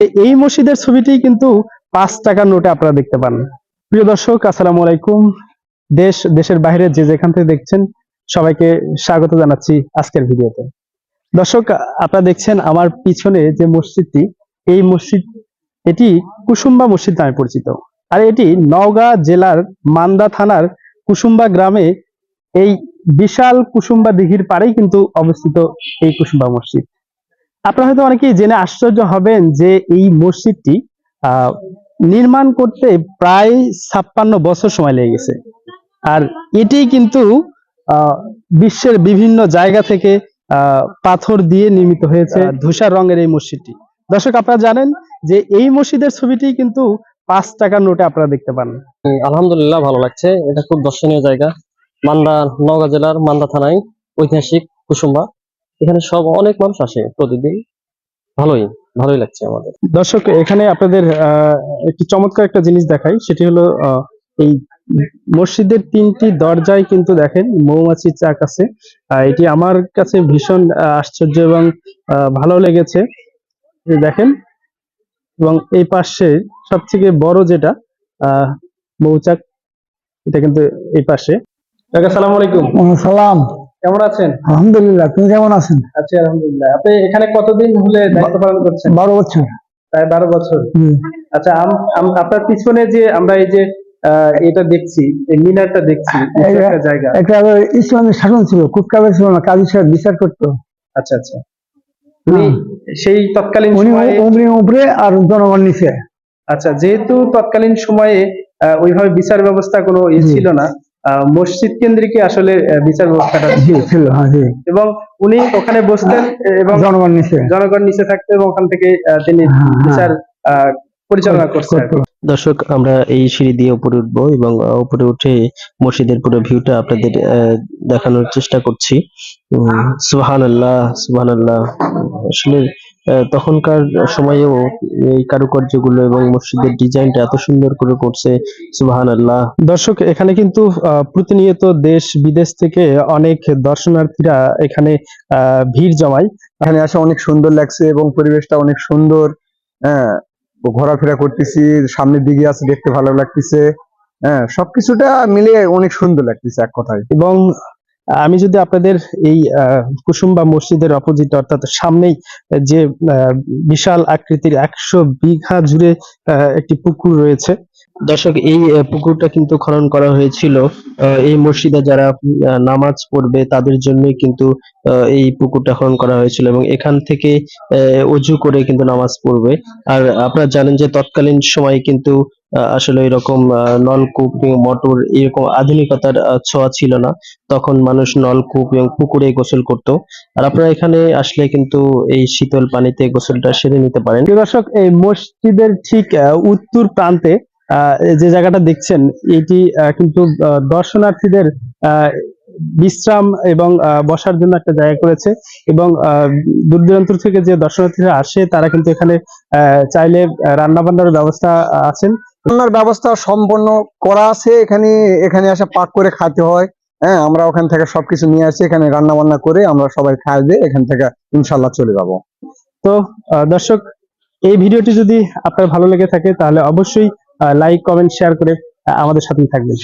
এই মসজিদের ছবিটি কিন্তু পাঁচ টাকার নোটে আপনারা দেখতে পান। প্রিয় দর্শক, আসসালামু আলাইকুম। দেশ, দেশের বাইরে যে যেখান থেকে দেখছেন, সবাইকে স্বাগত জানাচ্ছি আজকের ভিডিওতে। দর্শক, আপনারা দেখছেন আমার পিছনে যে মসজিদটি, এই মসজিদ, এটি কুসুম্বা মসজিদ নামে পরিচিত। আর এটি নওগাঁ জেলার মান্দা থানার কুসুম্বা গ্রামে এই বিশাল কুসুম্বা দিঘির পাড়েই কিন্তু অবস্থিত এই কুসুম্বা মসজিদ। আপনারা হয়তো অনেকেই জেনে আশ্চর্য হবেন যে এই মসজিদটি আহ, নির্মাণ করতে প্রায় ছাপ্পান্ন বছর সময় লেগে গেছে। আর এটি কিন্তু আহ, বিশ্বের বিভিন্ন জায়গা থেকে আহ, পাথর দিয়ে নির্মিত হয়েছে ধূসর রঙের এই মসজিদটি। দর্শক আপনারা জানেন যে এই মসজিদের ছবিটি কিন্তু পাঁচ টাকার নোটে আপনারা দেখতে পান। হুম, আলহামদুলিল্লাহ ভালো লাগছে। এটা খুব দর্শনীয় জায়গা। মান্দা নওগাঁ জেলার মান্দা থানায় ঐতিহাসিক কুসুম্বা। এখানে সব অনেক মানুষ আসে প্রতিদিন। ভালোই ভালোই লাগছে আমাদের। দর্শক এখানে আপনাদের আহ, একটি চমৎকার একটা জিনিস দেখাই। সেটি হলো আহ, এই মসজিদের তিনটি দরজায় কিন্তু দেখেন মৌমাছির চাক আছে। আহ, এটি আমার কাছে ভীষণ আশ্চর্য এবং আহ, ভালো লেগেছে। দেখেন এবং এই পাশে সব থেকে বড় যেটা আহ, মৌচাক এটা কিন্তু এই পাশে। সালাম আলাইকুম। সালাম কেমন আছেন? আলহামদুলিল্লাহ তুমি কেমন আছেন? আছি আলহামদুলিল্লাহ। আপনি এখানে কতদিন হলে দায়িত্ব পালন করছেন? বারো বছর। প্রায় বারো বছর। আচ্ছা আপনার পিছনে যে আমরা এই যে এটা দেখছি এই মিনারটা দেখছি একটা জায়গা। ইসলামের শাসন ছিল কুটকাবের ছিল না কাজী সাহেব বিচার করতো। আচ্ছা আচ্ছা। সেই তৎকালীন উমরি উপরে আর জনগণ নিচে। আচ্ছা যেহেতু তৎকালীন সময়ে ওইভাবে বিচার ব্যবস্থা কোনো ই ছিল না মসজিদ কেন্দ্রিক আসলে বিচার ব্যবস্থাটা ছিল। ছিল হ্যাঁ জি এবং উনি ওখানে বসতেন এবং জনগণ নিচে জনগণ নিচে থাকতো এবং ওখান থেকে তিনি হ্যাঁ, হ্যাঁ। বিচার পরিচালনা করছেন দর্শক আমরা এই সিঁড়ি দিয়ে উপরে উঠবো এবং উপরে উঠে মসজিদের পুরো ভিউটা আপনাদের আহ, দেখানোর চেষ্টা করছি সুহান আল্লাহ সুহান আল্লাহ আসলে তখনকার সময়েও এই কারুকার্যগুলো এবং মসজিদের ডিজাইনটা এত সুন্দর করে করছে সুহান আল্লাহ দর্শক, এখানে কিন্তু প্রতিনিয়ত দেশ বিদেশ থেকে অনেক দর্শনার্থীরা এখানে ভিড় জমায়। এখানে আসে অনেক সুন্দর লাগছে এবং পরিবেশটা অনেক সুন্দর। হ্যাঁ ঘোরাফেরা করতেছি, সামনের দিকে আছে, দেখতে ভালো লাগতেছে। হ্যাঁ সবকিছুটা মিলে অনেক সুন্দর লাগতেছে এক কথায়। এবং আমি যদি আপনাদের এই কুসুম্বা মসজিদের অপোজিট অর্থাৎ সামনেই যে বিশাল আকৃতির একশো বিঘা জুড়ে একটি পুকুর রয়েছে দর্শক, এই পুকুরটা কিন্তু খনন করা হয়েছিল এই মসজিদে যারা নামাজ পড়বে তাদের জন্যই কিন্তু এই পুকুরটা খনন করা হয়েছিল এবং এখান থেকে অজু করে কিন্তু নামাজ পড়বে। আর আপনারা জানেন যে তৎকালীন সময় কিন্তু আসলে এরকম নলকূপ মোটর এরকম আধুনিকতার ছোঁয়া ছিল না। তখন মানুষ নলকূপ এবং পুকুরে গোসল করত। আর আপনারা এখানে আসলে কিন্তু এই শীতল পানিতে গোসলটা সেরে নিতে পারেন। দর্শক, এই মসজিদের ঠিক উত্তর প্রান্তে যে জায়গাটা দেখছেন এটি কিন্তু দর্শনার্থীদের বিশ্রাম এবং বসার জন্য একটা জায়গা করেছে এবং দূর দূরান্ত থেকে যে দর্শনার্থীরা আসে তারা কিন্তু এখানে চাইলে রান্না বান্নার ব্যবস্থা আছেন। রান্নার ব্যবস্থা সম্পন্ন করা আছে এখানে এখানে আসে পাক করে খেতে হয়। হ্যাঁ আমরা ওখান থেকে সবকিছু নিয়ে আসি এখানে রান্না বান্না করে আমরা সবাই খাই দিয়ে এখান থেকে ইনশাল্লাহ চলে যাব। তো দর্শক এই ভিডিওটি যদি আপনার ভালো লেগে থাকে তাহলে অবশ্যই লাইক কমেন্ট শেয়ার করে আমাদের সাথেই থাকবেন।